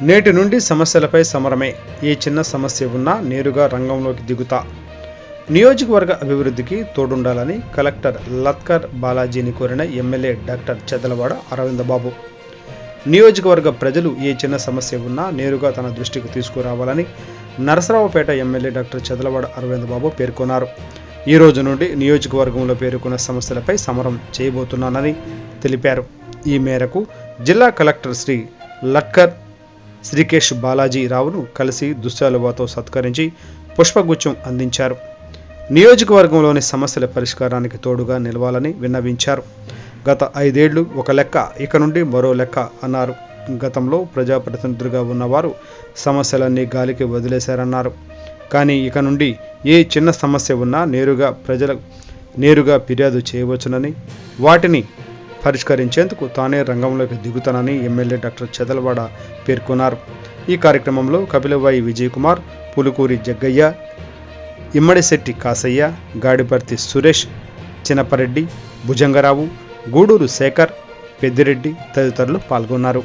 నేటి నుండి సమస్యలపై సమరమే. ఏ చిన్న సమస్య ఉన్నా నేరుగా రంగంలోకి దిగుతా. నియోజకవర్గ అభివృద్ధికి తోడుండాలని కలెక్టర్ లత్కర్ బాలాజీని కోరిన ఎమ్మెల్యే డాక్టర్ చెదలవాడ అరవిందబాబు. నియోజకవర్గ ప్రజలు ఏ చిన్న సమస్య ఉన్నా నేరుగా తన దృష్టికి తీసుకురావాలని నరసరావుపేట ఎమ్మెల్యే డాక్టర్ చెదలవాడ అరవిందబాబు పేర్కొన్నారు. ఈ రోజు నుండి నియోజకవర్గంలో పేర్కొన్న సమస్యలపై సమరం చేయబోతున్నానని తెలిపారు. ఈ మేరకు జిల్లా కలెక్టర్ శ్రీ లట్కర్ శ్రీకేష్ బాలాజీ రావును కలిసి దుశ్శాలువాతో సత్కరించి పుష్పగుచ్చం అందించారు. నియోజకవర్గంలోని సమస్యల పరిష్కారానికి తోడుగా నిలవాలని విన్నవించారు. గత ఐదేళ్ళు ఒక లెక్క ఇక నుండి మరో లెక్క అన్నారు. గతంలో ప్రజాప్రతినిధులుగా ఉన్నవారు సమస్యలన్నీ గాలికి వదిలేశారన్నారు. కానీ ఇక నుండి ఏ చిన్న సమస్య ఉన్నా నేరుగా ప్రజల నేరుగా ఫిర్యాదు చేయవచ్చునని వాటిని పరిష్కరించేందుకు తానే రంగంలోకి దిగుతానని ఎమ్మెల్యే డాక్టర్ చెదలవాడ పేర్కొన్నారు. ఈ కార్యక్రమంలో కపిలవాయి విజయ్ కుమార్ పులుకూరి జగ్గయ్య ఇమ్మడిశెట్టి కాసయ్య గాడిపర్తి సురేష్ చినపరెడ్డి భుజంగరావు గూడూరు శేఖర్ పెద్దిరెడ్డి తదితరులు పాల్గొన్నారు.